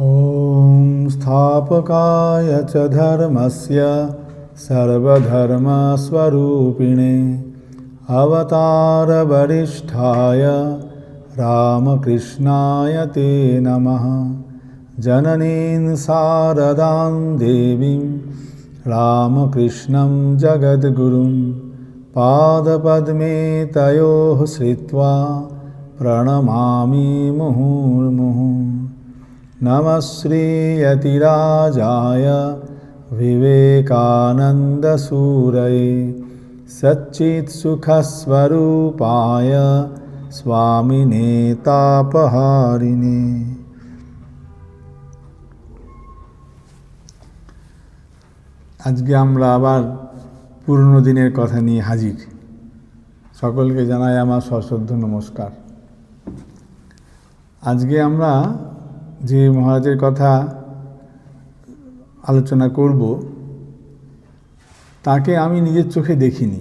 ॐ स्थापकाय च धर्मस्य सर्वधर्मस्वरूपिणे अवतारवरिष्ठाय रामकृष्णाय ते नमः। जननीं शारदां देवीं रामकृष्णं जगद्गुरुं पादपद्मे तयोः श्रित्वा प्रणमामि मुहुर्मुहुः नमः श्रीयतिराजाय विवेकानन्दसूरये सच्चित्सुखस्वरूपाय स्वामिने तापहारिणे আজকে আমরা আবার পুরনো দিনের কথা নিয়ে হাজির সকলকে জানাই আমার সশ্রদ্ধ নমস্কার আজকে আমরা যে মহারাজের কথা আলোচনা করব, তাকে আমি নিজের চোখে দেখিনি।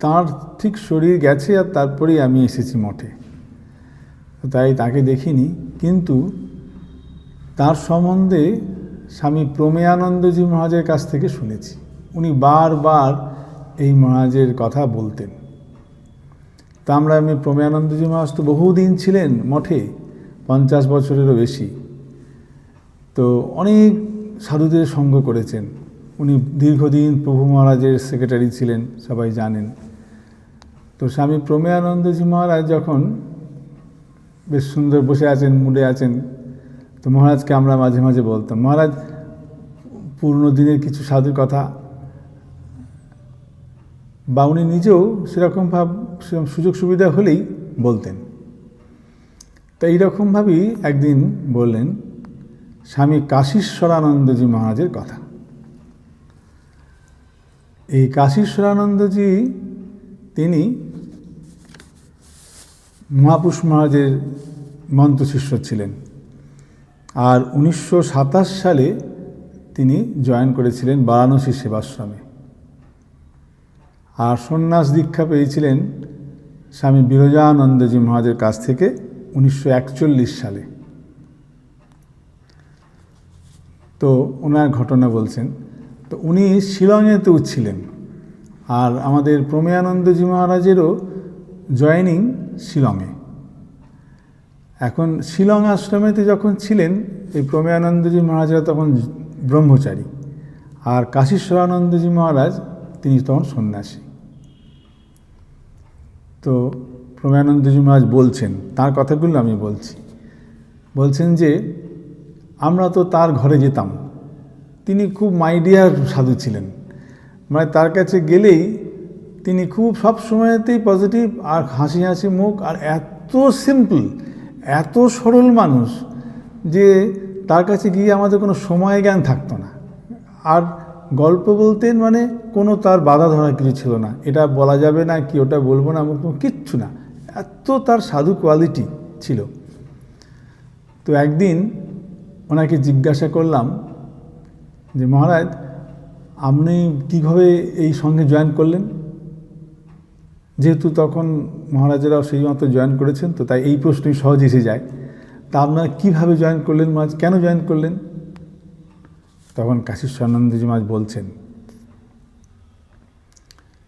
তার ঠিক শরীর গেছে আর তারপরেই আমি এসেছি মঠে। তাই তাকে দেখিনি, কিন্তু তার সম্বন্ধে স্বামী প্রমেয়ানন্দজি মহারাজের কাছ থেকে শুনেছি। উনি বারবার এই মহারাজের কথা বলতেন। তা আমরা আমি প্রমেয়ানন্দজি মহারাজ তো বহুদিন ছিলেন মঠে। পঞ্চাশ বছরেরও বেশি। তো অনেক সাধুদের সঙ্গ করেছেন। উনি দীর্ঘদিন প্রভু মহারাজের সেক্রেটারি ছিলেন, সবাই জানেন। তো স্বামী প্রমেয়ানন্দজি মহারাজ যখন বেশ সুন্দর বসে আছেন, মুডে আছেন, তো মহারাজকে আমরা মাঝে মাঝে বলতাম, মহারাজ, পুরনো দিনের কিছু সাধুর কথা। বা উনি নিজেও সেরকম ভাব, সেরকম সুযোগ সুবিধা হলেই বলতেন। তো এইরকমভাবেই একদিন বললেন, স্বামী কাশীশ্বরানন্দজি মহারাজের কথা। এই কাশীশ্বরানন্দজি, তিনি মহাপুষ মহারাজের মন্ত্রশিষ্য ছিলেন। আর উনিশশো সাতাশ সালে তিনি জয়েন করেছিলেন বারাণসী সেবাশ্রমে। আর সন্ন্যাস দীক্ষা পেয়েছিলেন স্বামী বিরজানন্দজি মহারাজের কাছ থেকে। উনিশশো একচল্লিশ সালে। তো ওনার ঘটনা বলছেন, তো উনি শিলংয়েতেও ছিলেন আর আমাদের প্রমেয়ানন্দজি মহারাজেরও জয়নিং শিলংয়ে। এখন শিলং আশ্রমেতে যখন ছিলেন, এই প্রমেয়ানন্দজি মহারাজরা তখন ব্রহ্মচারী আর কাশীশ্বরানন্দজি মহারাজ তিনি তখন সন্ন্যাসী। তো প্রমেয়ানন্দজি মহারাজ বলছেন, তার কথাগুলো আমি বলছি। বলছেন যে, আমরা তো তার ঘরে যেতাম। তিনি খুব মাইডিয়ার সাধু ছিলেন। মানে তার কাছে গেলেই তিনি খুব সব সময়তেই পজিটিভ আর হাসি হাসি মুখ আর এত সিম্পল এত সরল মানুষ যে তার কাছে গিয়ে আমাদের কোনো সময় জ্ঞান থাকতো না। আর গল্প বলতেন মানে কোনো তার বাধা ধরা কিছু ছিল না। এটা বলা যাবে না কি ওটা বলব না আমার কিচ্ছু না। এত তার সাধু কোয়ালিটি ছিল। তো একদিন ওনাকে জিজ্ঞাসা করলাম যে, মহারাজ, আপনি কীভাবে এই সঙ্গে জয়েন করলেন? যেহেতু তখন মহারাজেরাও সেই মতো জয়েন করেছেন, তো তাই এই প্রশ্নই সহজ এসে যায়। তা আপনারা কীভাবে জয়েন করলেন মাঝ কেন জয়েন করলেন? তখন কাশীশ্বরানন্দজি মাঝ বলছেন,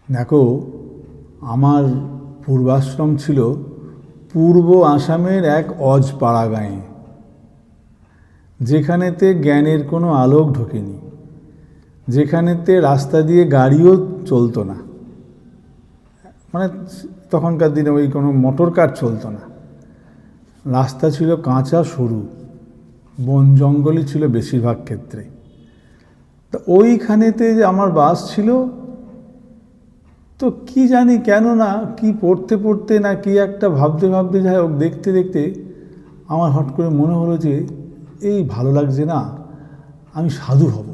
দেখো, আমার পূর্বাশ্রম ছিল পূর্ব আসামের এক অজপাড়া গাঁয়ে যেখানেতে জ্ঞানের কোনো আলোক ঢোকেনি, যেখানেতে রাস্তা দিয়ে গাড়িও চলতো না। মানে তখনকার দিনে ওই কোনো মোটর কার চলতো না। রাস্তা ছিল কাঁচা সরু, বন জঙ্গলই ছিল বেশিরভাগ ক্ষেত্রে। তা ওইখানেতে যে আমার বাস ছিল তো কি জানি কেন না কি পড়তে পড়তে না কি একটা ভাবতে ভাবতে যাই হোক, দেখতে দেখতে আমার হট করে মনে হলো যে এই ভালো লাগছে না, আমি সাধু হব।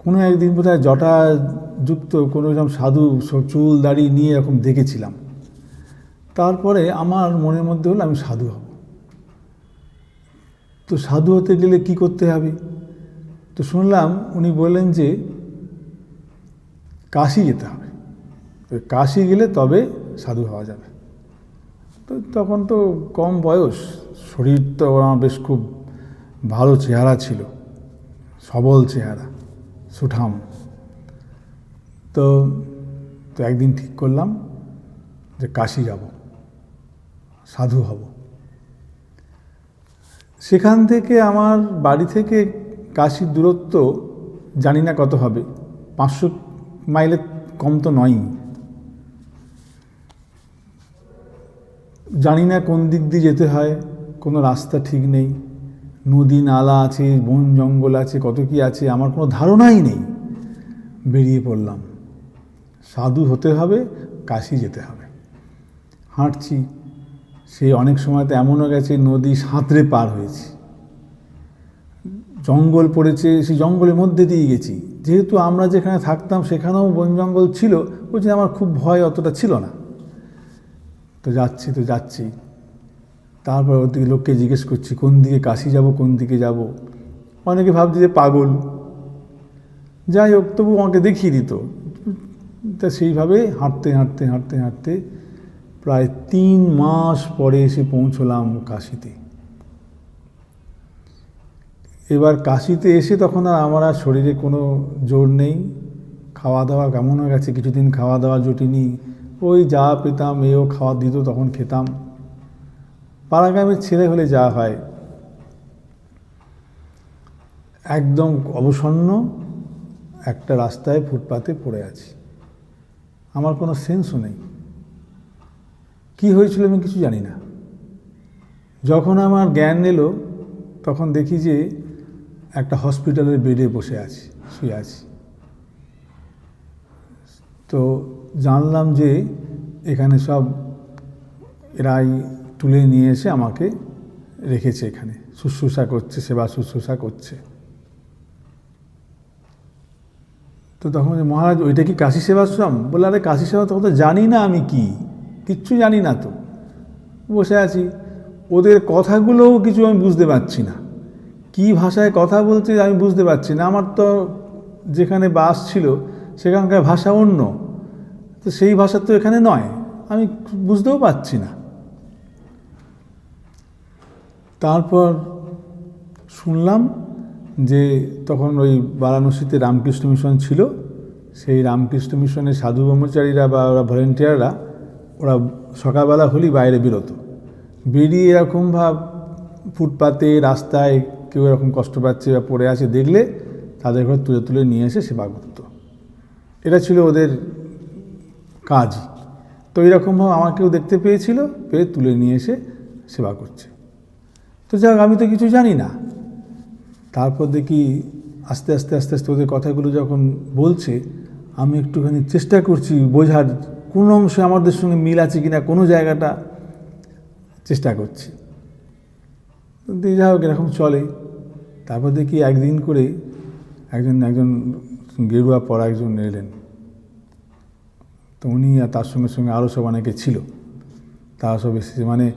কোনো একদিন বোধহয় জটা যুক্ত কোনো রকম সাধু চুল দাড়ি নিয়ে এরকম দেখেছিলাম। তারপরে আমার মনের মধ্যে হলো আমি সাধু হব। তো সাধু হতে গেলে কি করতে হবে? তো শুনলাম উনি বললেন যে কাশি যেতে হবে। কাশি গেলে তবে সাধু হওয়া যাবে। তো তখন তো কম বয়স, শরীর তো আমার বেশ খুব ভালো চেহারা ছিল, সবল চেহারা, সুঠাম। তো তো একদিন ঠিক করলাম যে কাশি যাব, সাধু হব। সেখান থেকে আমার বাড়ি থেকে কাশির দূরত্ব জানি না কত হবে, পাঁচশো মাইলের কম তো নয়ই। জানি না কোন দিক দিয়ে যেতে হয়, কোনো রাস্তা ঠিক নেই, নদী নালা আছে, বন জঙ্গল আছে, কত কি আছে, আমার কোনো ধারণাই নেই। বেরিয়ে পড়লাম। সাধু হতে হবে, কাশি যেতে হবে। হাঁটছি, সে অনেক সময় তো এমনও গেছে, নদী সাঁতরে পার হয়েছি। জঙ্গল পড়েছে, সেই জঙ্গলের মধ্যে দিয়ে গেছি। যেহেতু আমরা যেখানে থাকতাম সেখানেও বন জঙ্গল ছিল জন্য আমার খুব ভয় অতটা ছিল না। তো যাচ্ছি তো যাচ্ছি। তারপর ওদিকে লোককে জিজ্ঞেস করছি, কোন দিকে কাশি যাব, কোন দিকে যাব? অনেকে ভাবছে যে পাগল। যাই হোক, তবু আমাকে দেখিয়ে দিত। তা সেইভাবে হাঁটতে হাঁটতে হাঁটতে হাঁটতে প্রায় তিন মাস পরে এসে পৌঁছলাম কাশিতে। এবার কাশিতে এসে তখন আর আমার আর শরীরে কোনো জোর নেই। খাওয়া দাওয়া কেমন হয়ে গেছে? কিছুদিন খাওয়া দাওয়া জুটিনি। ওই যা পেতাম, এও খাওয়া দিত, তখন খেতাম। পাড়াগ্রামের ছেলে হলে যা হয়। একদম অবসন্ন একটা রাস্তায় ফুটপাতে পড়ে আছি। আমার কোনো সেন্সও নেই। কি হয়েছিল আমি কিছু জানি না। যখন আমার জ্ঞান এলো, তখন দেখি যে একটা হসপিটালের বেডে বসে আছি, শুয়ে আছি। তো জানলাম যে এখানে সব এরাই তুলে নিয়ে এসে আমাকে রেখেছে এখানে। শুশ্রূষা করছে, সেবা শুশ্রূষা করছে। তো তখন মহারাজ, ওইটা কি কাশী সেবাশ্রম? বলে আরে, কাশি সেবা তখন তো জানি না আমি কি। কিচ্ছু জানি না তো। বসে আছি। ওদের কথাগুলোও কিছু আমি বুঝতে পারছি না। কি ভাষায় কথা বলছে আমি বুঝতে পারছি না। আমার তো যেখানে বাস ছিল, সেখানকার ভাষা অন্য। তো সেই ভাষা তো এখানে নয়। আমি বুঝতেও পারছি না। তারপর শুনলাম যে তখন ওই বারাণসীতে রামকৃষ্ণ মিশন ছিল। সেই রামকৃষ্ণ মিশনের সাধু ব্রহ্মচারীরা বা ওরা ভলেন্টিয়াররা, ওরা সকালবেলা হলেই বাইরে বেরোতো। বেরিয়ে এরকম ভাব, ফুটপাতে, রাস্তায় কেউ এরকম কষ্ট পাচ্ছে বা পড়ে আছে দেখলে তাদের ঘরে তুলে তুলে নিয়ে এসে সেবা করতো। এটা ছিল ওদের কাজ। তো এরকমভাবে আমাকেও দেখতে পেয়েছিল, পেয়ে তুলে নিয়ে এসে সেবা করছে। তো যাক, আমি তো কিছু জানি না। তারপর দেখি আস্তে আস্তে আস্তে আস্তে ওদের কথাগুলো যখন বলছে, আমি একটুখানি চেষ্টা করছি বোঝার কোন অংশে আমাদের সঙ্গে মিল আছে কিনা, কোনো জায়গাটা চেষ্টা করছি। দিয়ে যা হোক, এরকম চলে। তারপর দেখি একদিন করে একজন একজন গেরুয়া পড়া একজন এলেন। তো উনি আর তার সঙ্গে সঙ্গে আরও সব অনেকে ছিল। তারা সব এসেছে। মানে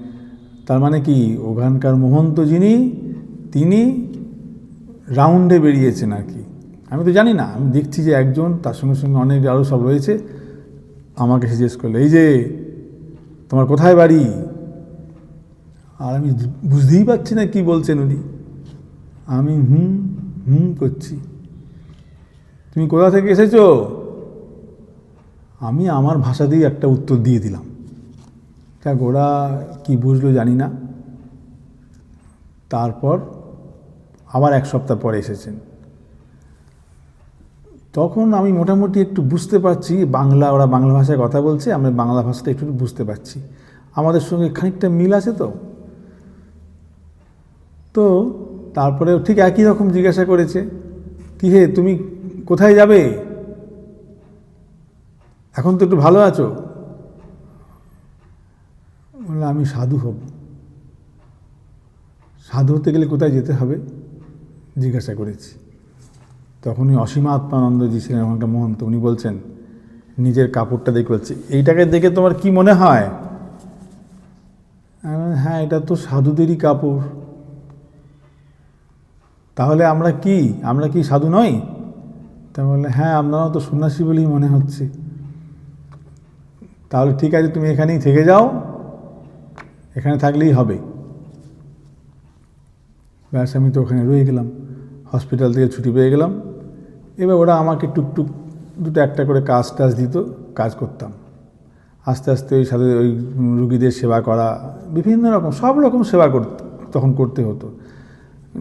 তার মানে কি? ওখানকার মহন্ত যিনি, তিনি রাউন্ডে বেরিয়েছেন আর কি। আমি তো জানি না, আমি দেখছি যে একজন, তার সঙ্গে সঙ্গে অনেক আরও সব রয়েছে। আমাকে জিজ্ঞেস করল, এই যে, তোমার কোথায় বাড়ি? আর আমি বুঝতেই পারছি না কি বলছেন উনি। আমি হুম হুম করছি। তুমি কোথা থেকে এসেছ? আমি আমার ভাষা দিয়ে একটা উত্তর দিয়ে দিলাম। তা ওরা কি বুঝলো জানি না। তারপর আবার এক সপ্তাহ পরে এসেছেন। তখন আমি মোটামুটি একটু বুঝতে পারছি, বাংলা, ওরা বাংলা ভাষায় কথা বলছে আমি বাংলা ভাষাটা একটু বুঝতে পারছি। আমাদের সঙ্গে খানিকটা মিল আছে তো? তো তারপরে ঠিক একই রকম জিজ্ঞাসা করেছে, কি হে, তুমি কোথায় যাবে? এখন তো একটু ভালো আছো? বললাম, আমি সাধু হব। সাধু হতে গেলে কোথায় যেতে হবে? জিজ্ঞাসা করেছি। তখনই অসীমা আত্মানন্দজি ছিলেন ওখানকার মহন্ত, উনি বলছেন, নিজের কাপড়টা দেখে বলছে, এইটাকে দেখে তোমার কি মনে হয়? হ্যাঁ এটা তো সাধুদেরই কাপড়। তাহলে আমরা কি? আমরা কি সাধু নই? তা বললে হ্যাঁ আপনারাও তো সন্ন্যাসী বলেই মনে হচ্ছে। তাহলে ঠিক আছে, তুমি এখানেই থেকে যাও। এখানে থাকলেই হবে। ব্যাস, আমি তো ওখানে রয়ে গেলাম। হসপিটাল থেকে ছুটি পেয়ে গেলাম। এবার ওরা আমাকে টুকটুক দুটো একটা করে কাজ টাজ দিত, কাজ করতাম। আস্তে আস্তে ওই সাথে ওই রুগীদের সেবা করা, বিভিন্ন রকম, সব রকম সেবা করতে তখন করতে হতো।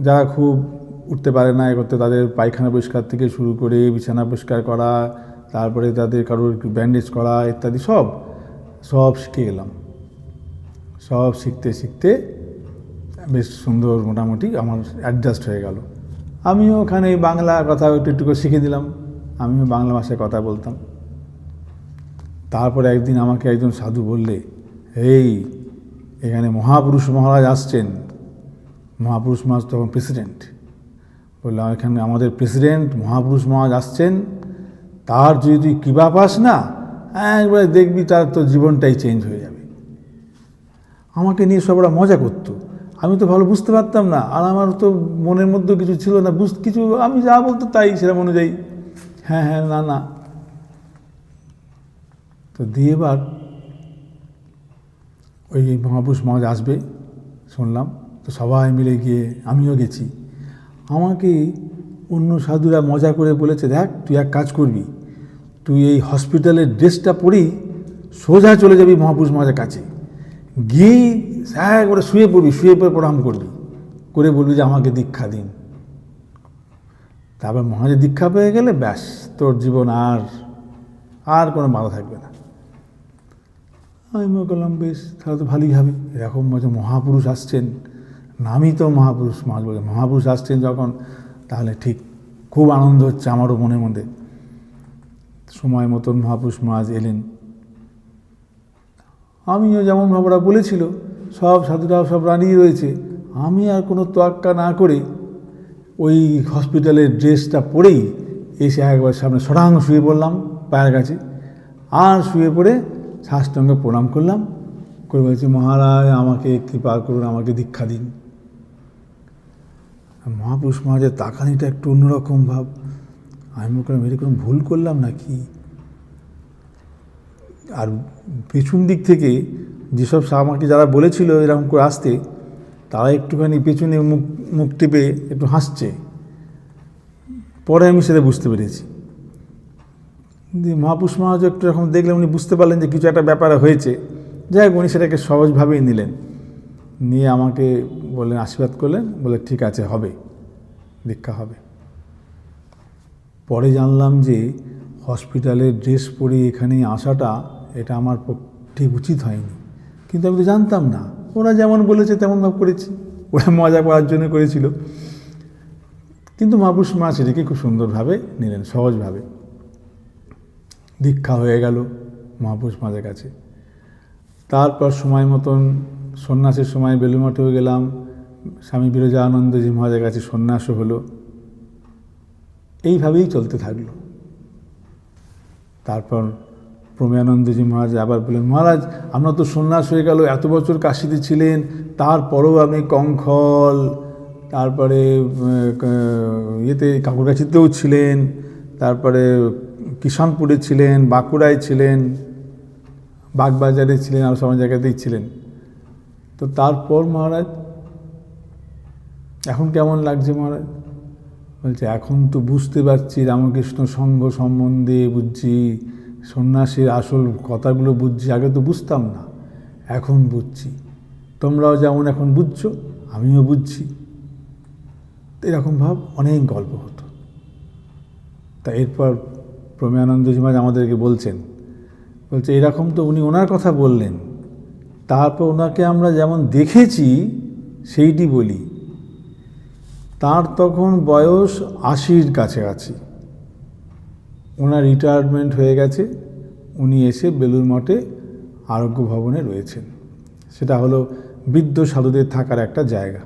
যারা খুব উঠতে পারে না করতে তাদের পায়খানা পরিষ্কার থেকে শুরু করে বিছানা পরিষ্কার করা, তারপরে তাদের কারোর ব্যান্ডেজ করা ইত্যাদি সব সব শিখে গেলাম। সব শিখতে শিখতে বেশ সুন্দর মোটামুটি আমার অ্যাডজাস্ট হয়ে গেল। আমিও ওখানে বাংলা কথা একটু একটু করে শিখে দিলাম, আমিও বাংলা ভাষায় কথা বলতাম। তারপরে একদিন আমাকে একজন সাধু বললে, এই, এখানে মহাপুরুষ মহারাজ আসছেন। মহাপুরুষ মহারাজ তখন প্রেসিডেন্ট বললাম এখানে আমাদের প্রেসিডেন্ট মহাপুরুষ মহারাজ আসছেন, তার যদি তুই কৃপা পাস না, একবারে দেখবি তার তো জীবনটাই চেঞ্জ হয়ে যাবে। আমাকে নিয়ে সব ওরা মজা করতো। আমি তো ভালো বুঝতে পারতাম না, আর আমার তো মনের মধ্যেও কিছু ছিল না, বুঝ, কিছু আমি যা বলতো তাই সেরকম অনুযায়ী। হ্যাঁ হ্যাঁ না না। তো দিয়ে এবার ওই মহাপুরুষ মহারাজ আসবে, শুনলাম। তো সবাই মিলে গিয়ে আমিও গেছি। আমাকে অন্য সাধুরা মজা করে বলেছে, দেখ, তুই এক কাজ করবি। তুই এই হসপিটালের ড্রেসটা পরেই সোজা চলে যাবি মহাপুরুষ মহারাজের কাছে। গিয়েই করে শুয়ে পড়বি, শুয়ে পড়ে প্রণাম করবি। করে বলবি যে আমাকে দীক্ষা দিন। তারপর মহারাজের দীক্ষা পেয়ে গেলে ব্যাস, তোর জীবন আর আর কোনো বাধা থাকবে না। আমি মনে করলাম, বেশ, তাহলে তো ভালোই হবে। এরকম মজা মহাপুরুষ আসছেন। নামই তো মহাপুরুষ মাছ বলে মহাপুরুষ আসছেন যখন, তাহলে ঠিক খুব আনন্দ হচ্ছে আমারও মনে মধ্যে। সময় মতন মহাপুরুষ মাছ এলেন। আমিও যেমন ওরা বলেছিল, সব সাধুরাও সব রানিয়ে রয়েছে, আমি আর কোনো তোয়াক্কা না করে ওই হসপিটালের ড্রেসটা পরেই এসে একবার সামনে সরাং শুয়ে পড়লাম, পায়ের কাছে। আর শুয়ে পড়ে সাষ্টাঙ্গে প্রণাম করলাম। করে বলছি, মহারাজ, আমাকে কৃপা করুন, আমাকে দীক্ষা দিন। মহাপুরুষ মহারাজের তাকানিটা একটু অন্যরকম ভাব। আমি মনে করলাম কোনো ভুল করলাম নাকি? আর পেছন দিক থেকে যেসব আমাকে যারা বলেছিল এরকম করে আসতে, তারা একটুখানি পেছনে মুখ মুখ টিপে একটু হাসছে। পরে আমি সেটা বুঝতে পেরেছি। মহাপুরুষ মহারাজ একটু এরকম দেখলে উনি বুঝতে পারলেন যে কিছু একটা ব্যাপার হয়েছে। যাই হোক, উনি সেটাকে সহজভাবেই নিলেন। নিয়ে আমাকে বললেন, আশীর্বাদ করলেন বলে ঠিক আছে, হবে, দীক্ষা হবে। পরে জানলাম যে হসপিটালের ড্রেস পরে এখানে আসাটা, এটা আমার ঠিক উচিত হয়নি। কিন্তু আমি তো জানতাম না, ওরা যেমন বলেছে তেমনভাবে করেছি, ওরা মজা করার জন্য করেছিল। কিন্তু মহাপুরুষ মা সেটাকে খুব সুন্দরভাবে নিলেন, সহজভাবে। দীক্ষা হয়ে গেল মহাপুরুষ মাঝের কাছে। তারপর সময় মতন সন্ন্যাসের সময় বেলুমঠেও গেলাম। স্বামী বিরজানন্দজি মহারাজের কাছে সন্ন্যাসও হলো। এইভাবেই চলতে থাকল। তারপর প্রমেয়ানন্দজি মহারাজ আবার বললেন, মহারাজ, আমরা তো সন্ন্যাস হয়ে গেল, এত বছর কাশিতে ছিলেন, তারপরেও আমি কঙ্খল, তারপরে ইয়েতে কাকুরগাছিতেও ছিলেন, তারপরে কিষানপুরে ছিলেন, বাঁকুড়ায় ছিলেন, বাগবাজারে ছিলেন, আর সব জায়গাতেই ছিলেন। তো তারপর মহারাজ, এখন কেমন লাগছে মহারাজ? বলছে, এখন তো বুঝতে পারছি রামকৃষ্ণ সঙ্ঘ সম্বন্ধে বুঝছি, সন্ন্যাসীর আসল কথাগুলো বুঝছি, আগে তো বুঝতাম না, এখন বুঝছি। তোমরাও যেমন এখন বুঝছ, আমিও বুঝছি। এরকম ভাব অনেক গল্প হতো। তা এরপর প্রমেয়ানন্দজি মহারাজ আমাদেরকে বলছেন, বলছে, এরকম তো উনি ওনার কথা বললেন। তারপর ওনাকে আমরা যেমন দেখেছি, সেইটি বলি। তার তখন বয়স আশির কাছাকাছি। ওনার রিটায়ারমেন্ট হয়ে গেছে। উনি এসে বেলুর মঠে আরোগ্য ভবনে রয়েছেন। সেটা হলো বৃদ্ধ সাধুদের থাকার একটা জায়গা।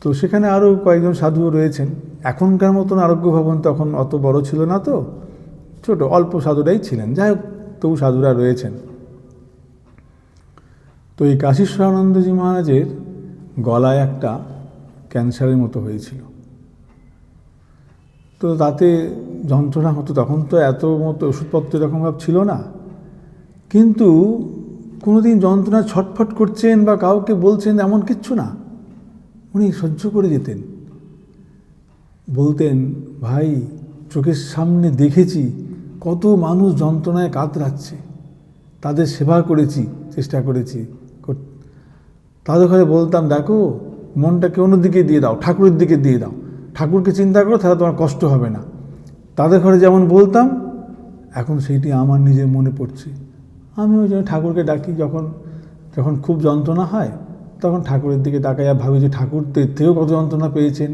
তো সেখানে আরও কয়েকজন সাধুও রয়েছেন। এখনকার মতন আরোগ্য ভবন তখন অত বড় ছিল না তো। ছোট, অল্প সাধুরাই ছিলেন। যাই হোক, তবু সাধুরা রয়েছেন। তো এই কাশীশ্বরানন্দজি মহারাজের গলায় একটা ক্যান্সারের মতো হয়েছিল। তো তাতে যন্ত্রণা হতো, তখন তো এত মতো ওষুধপত্র এরকমভাবে ছিল না। কিন্তু কোনোদিন যন্ত্রণা ছটফট করছেন বা কাউকে বলছেন এমন কিচ্ছু না। উনি সহ্য করে যেতেন। বলতেন, ভাই, চোখের সামনে দেখেছি কত মানুষ যন্ত্রণায় কাতরাচ্ছে। তাদের সেবা করেছি, চেষ্টা করেছি। কর- তাদের ঘরে বলতাম, দেখো, মনটাকে অন্যদিকে দিয়ে দাও, ঠাকুরের দিকে দিয়ে দাও। ঠাকুরকে চিন্তা করো, তাহলে তোমার কষ্ট হবে না। তাদের ঘরে যেমন বলতাম, এখন সেইটি আমার নিজের মনে পড়ছে। আমি ওই জন্য ঠাকুরকে ডাকি, যখন যখন খুব যন্ত্রণা হয়, তখন ঠাকুরের দিকে তাকাইয়া ভাবি যে ঠাকুর থেকেও কত যন্ত্রণা পেয়েছেন।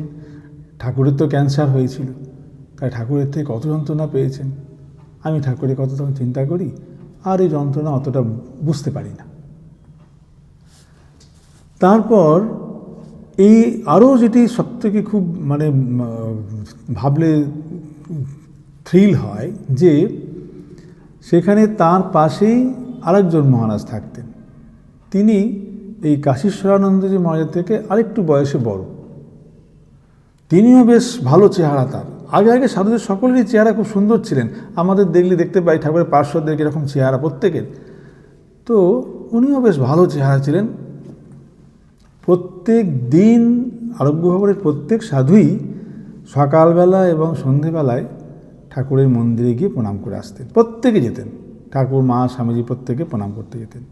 ঠাকুরের তো ক্যান্সার হয়েছিল, তাই ঠাকুরের থেকে কত যন্ত্রণা পেয়েছেন? আমি ঠাকুরের কথা তখন চিন্তা করি, আর এই যন্ত্রণা অতটা বুঝতে পারি না। তারপর এই আরও যেটি সবথেকে খুব মানে ভাবলে থ্রিল হয় যে সেখানে তার পাশেই আরেকজন মহারাজ থাকতেন। তিনি এই কাশীশ্বরানন্দজি মহারাজ থেকে আরেকটু বয়সে বড়। তিনিও বেশ ভালো চেহারা তার। আগে আগে সাধুদের সকলেরই চেহারা খুব সুন্দর ছিলেন। আমাদের দেখলে দেখতে পাই ঠাকুরের পার্শ্বদের এরকম চেহারা প্রত্যেকের। তো উনিও বেশ ভালো চেহারা ছিলেন। প্রত্যেক দিন আরোগ্য ভবনের প্রত্যেক সাধুই সকালবেলা এবং সন্ধেবেলায় ঠাকুরের মন্দিরে গিয়ে প্রণাম করে আসতেন। প্রত্যেকে যেতেন। ঠাকুর, মা, স্বামীজি প্রত্যেকে প্রণাম করতে যেতেন।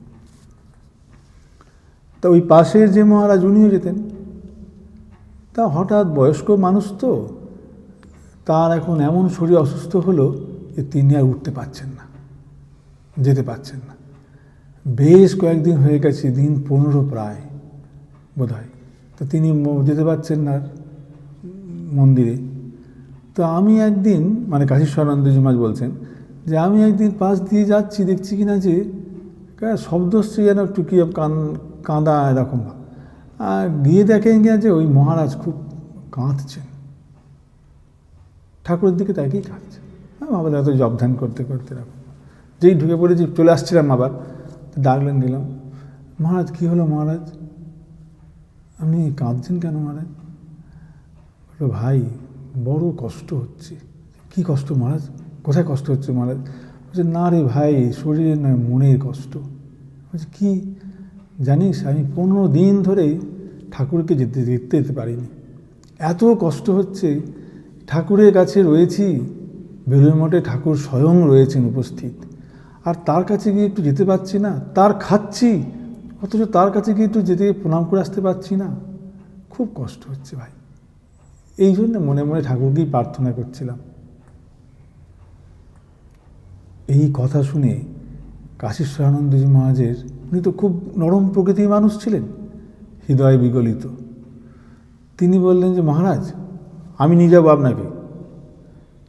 তা ওই পাশের যে মহারাজ উনিও যেতেন। তা হঠাৎ বয়স্ক মানুষ তো, তার এখন এমন শরীর অসুস্থ হলো যে তিনি আর উঠতে পারছেন না, যেতে পারছেন না। বেশ কয়েকদিন হয়ে গেছে, দিন পনেরো প্রায়। বোধ হয় তো তিনি যেতে পারছেন না মন্দিরে। তো আমি একদিন মানে কাশীশ্বরানন্দজি মাঝ বলছেন যে, আমি একদিন পাশ দিয়ে যাচ্ছি, দেখছি কিনা যে শব্দ হচ্ছে যেন একটু কান, কাঁদা এরকম। আর গিয়ে দেখেন গিয়া যে, ওই মহারাজ খুব কাঁদছেন। ঠাকুরের দিকে তাকেই কাঁদছে হ্যাঁ ভাবলাম এত জব ধ্যান করতে করতে এরকম। যেই ঢুকে পড়েছি, চলে আসছিলাম আবার। ডাকলেন, দিলাম। মহারাজ, কী হলো মহারাজ? আপনি কাঁদছেন কেন বলল ভাই, বড় কষ্ট হচ্ছে। কি কষ্ট মহারাজ কোথায় কষ্ট হচ্ছে মহারাজ বলছে, না রে ভাই শরীরের নয়, মনের কষ্ট। বলছে, কি? জানিস, আমি পনেরো দিন ধরে ঠাকুরকে যেতে, দেখতে যেতে পারিনি। এত কষ্ট হচ্ছে, ঠাকুরের কাছে রয়েছি বেলুর মঠে ঠাকুর স্বয়ং রয়েছেন উপস্থিত। আর তার কাছে গিয়ে একটু যেতে পারছি না, তার খাচ্ছি অথচ তার কাছে একটু যেতে প্রণাম করে আসতে পারছি না। খুব কষ্ট হচ্ছে ভাই। এই জন্য মনে মনে ঠাকুরকেই প্রার্থনা করছিলাম। এই কথা শুনে কাশীশ্বরানন্দজি মহারাজের উনি তো খুব নরম প্রকৃতির মানুষ ছিলেন, হৃদয় বিগলিত। তিনি বললেন যে, মহারাজ, আমি নিয়ে যাব আপনাকে।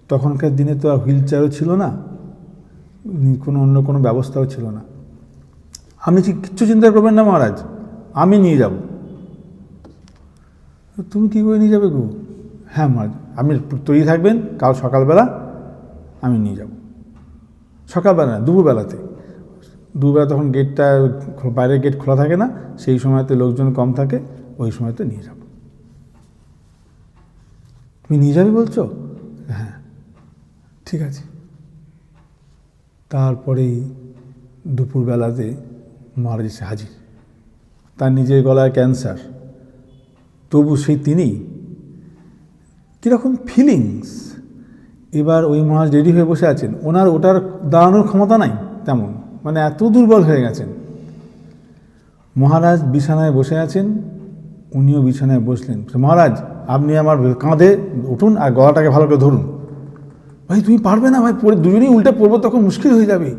তখনকার দিনে তো আর হুইল চেয়ারও ছিল না, কোনো অন্য কোনো ব্যবস্থাও ছিল না। আপনি কিচ্ছু চিন্তা করবেন না, মহারাজ। আমি নিয়ে যাব। তুমি কী করে নিয়ে যাবে গো? হ্যাঁ মহারাজ, আপনি তৈরি থাকবেন, কাল সকালবেলা আমি নিয়ে যাব। সকালবেলা না দুপুরবেলাতে। দুপুরবেলা তখন গেটটা, বাইরের গেট খোলা থাকে না, সেই সময়তে লোকজন কম থাকে, ওই সময়তে নিয়ে যাব। তুমি নিয়ে যাবে বলছো? হ্যাঁ ঠিক আছে। তারপরেই দুপুরবেলাতে মহারাজ এসে হাজির তার নিজের গলায় ক্যান্সার। তবু সেই তিনি কীরকম ফিলিংস এবার ওই মহারাজ রেডি হয়ে বসে আছেন। ওনার ওটার দাঁড়ানোর ক্ষমতা নাই তেমন। মানে এত দুর্বল হয়ে গেছেন। মহারাজ বিছানায় বসে আছেন। উনিও বিছানায় বসলেন। মহারাজ, আপনি আমার কাঁধে উঠুন আর গলাটাকে ভালো করে ধরুন। ভাই, তুমি পারবে না ভাই পড়ে দুজনেই উল্টে পড়ব, তখন মুশকিল হয়ে যাবে।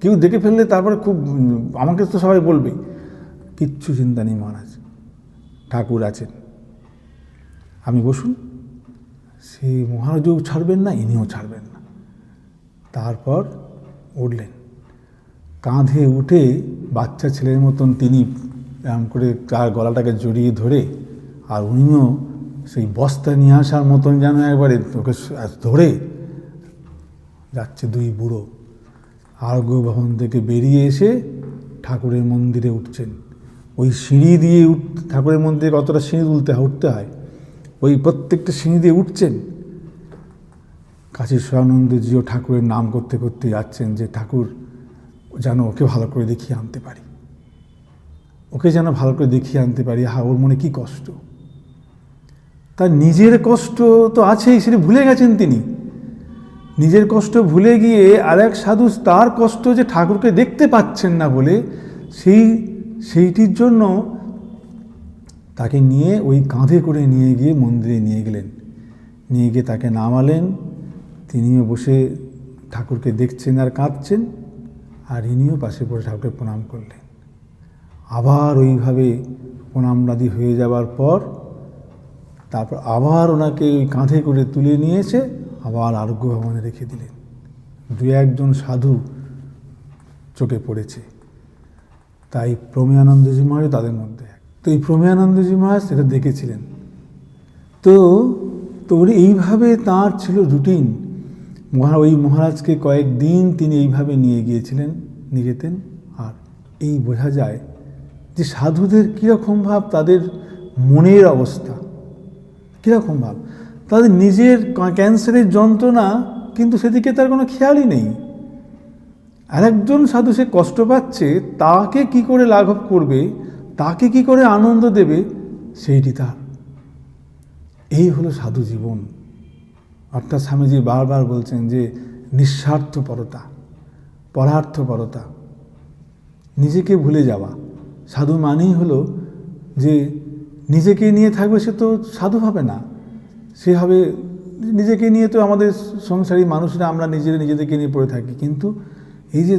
কেউ দেখে ফেললে তারপরে খুব, আমাকে তো সবাই বলবে, কিচ্ছু চিন্তা নেই মহারাজ, ঠাকুর আছেন। আমি বসুন, সে মহারাজও ছাড়বেন না, ইনিও ছাড়বেন না। তারপর উঠলেন। কাঁধে উঠে বাচ্চা ছেলের মতন তিনি, এরম করে তার গলাটাকে জড়িয়ে ধরে, আর উনিও সেই বস্তা নিয়ে আসার মতন যেন একবারে স- ধরে, যাচ্ছে দুই বুড়ো। আরোগ্য ভবন থেকে বেরিয়ে এসে ঠাকুরের মন্দিরে উঠছেন। ওই সিঁড়ি দিয়ে উঠ, ঠাকুরের মন্দিরে কতটা সিঁড়ি তুলতে হয়, উঠতে হয়, ওই প্রত্যেকটা সিঁড়ি দিয়ে উঠছেন। কাশী সরানন্দজিও ঠাকুরের নাম করতে করতে যাচ্ছেন যে, ঠাকুর, যেন ওকে ভালো করে দেখিয়ে আনতে পারি। ওকে যেন ভালো করে দেখিয়ে আনতে পারি। হা ওর মনে কি কষ্ট। তার নিজের কষ্ট তো আছেই, সেটা ভুলে গেছেন তিনি। নিজের কষ্ট ভুলে গিয়ে আর এক সাধু তার কষ্ট যে ঠাকুরকে দেখতে পাচ্ছেন না বলে সেই, সেইটির জন্য তাকে নিয়ে ওই কাঁধে করে নিয়ে গিয়ে মন্দিরে নিয়ে গেলেন। নিয়ে গিয়ে তাকে নামালেন। তিনিও বসে ঠাকুরকে দেখছেন আর কাঁদছেন আর ইনিও পাশে পড়ে ঠাকুরকে প্রণাম করলেন। আবার ওইভাবে প্রণামরাদি হয়ে যাবার পর তারপর আবার ওনাকে ওই কাঁধে করে তুলে নিয়েছে আবার আরোগ্য ভবনে রেখে দিলেন। দু একজন সাধু চোখে পড়েছে। তাই প্রমেয়ানন্দজি মহারাজ তাদের মধ্যে। তো এই প্রমেয়ানন্দজি মহারাজ সেটা দেখেছিলেন। তো তো এইভাবে তার ছিল রুটিন। মহা, ওই মহারাজকে কয়েকদিন তিনি এইভাবে নিয়ে গিয়েছিলেন, নিয়ে যেতেন। আর এই বোঝা যায় যে সাধুদের কীরকম ভাব, তাদের মনের অবস্থা। কীরকম ভাব? তাদের নিজের ক্যান্সারের যন্ত্রণা কিন্তু সেদিকে তার কোনো খেয়ালই নেই। আরেকজন সাধু সে কষ্ট পাচ্ছে, তাকে কি করে লাঘব করবে, তাকে কি করে আনন্দ দেবে, সেইটি তার। এই হলো সাধু জীবন। অর্থাৎ স্বামীজি বারবার বলছেন যে নিঃস্বার্থপরতা, পরার্থপরতা, নিজেকে ভুলে যাওয়া। সাধু মানেই হলো যে নিজেকে নিয়ে থাকবে সে তো সাধু হবে না। সে হবে নিজেকে নিয়ে তো আমাদের সংসারী মানুষরা আমরা নিজেরা নিজেদেরকে নিয়ে পড়ে থাকি। কিন্তু এই যে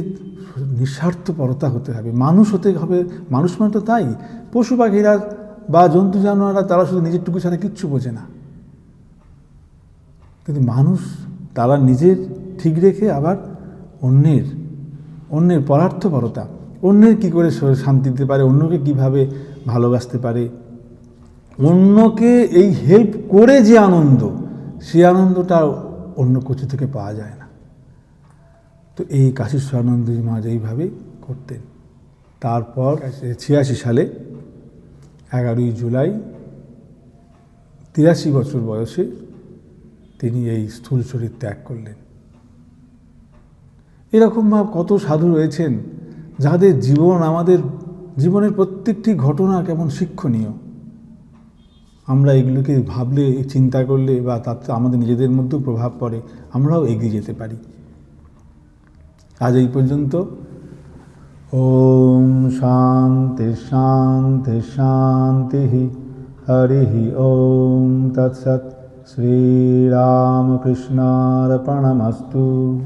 নিঃস্বার্থপরতা হতে হবে, মানুষ হতে হবে, মানুষ মানে তো তাই। পশু পাখিরা বা জন্তু জানোয়াররা তারা শুধু নিজের টুকু ছাড়া কিচ্ছু বোঝে না। কিন্তু মানুষ তারা নিজের ঠিক রেখে আবার অন্যের অন্যের পরার্থপরতা, অন্যের কী করে শান্তি দিতে পারে, অন্যকে কীভাবে ভালোবাসতে পারে অন্যকে এই হেল্প করে যে আনন্দ সে আনন্দটা অন্য কিছু থেকে পাওয়া যায় না। তো এই কাশীশ্বরানন্দজি মহারাজ এইভাবে করতেন। তারপর ছিয়াশি সালে এগারোই জুলাই, তিরাশি বছর বয়সে তিনি এই স্থূল শরীর ত্যাগ করলেন। এরকমভাবে কত সাধু রয়েছেন, যাদের জীবন আমাদের জীবনের প্রত্যেকটি ঘটনা কেমন শিক্ষণীয়। আমরা এগুলোকে ভাবলে, চিন্তা করলে বা তাতে আমাদের নিজেদের মধ্যেও প্রভাব পড়ে, আমরাও এগিয়ে যেতে পারি। আজ এই পর্যন্ত। ওম শান্তি শান্তি শান্তি হরি ওম তৎসৎ। শ্রীরামকৃষ্ণার্পণমস্তু।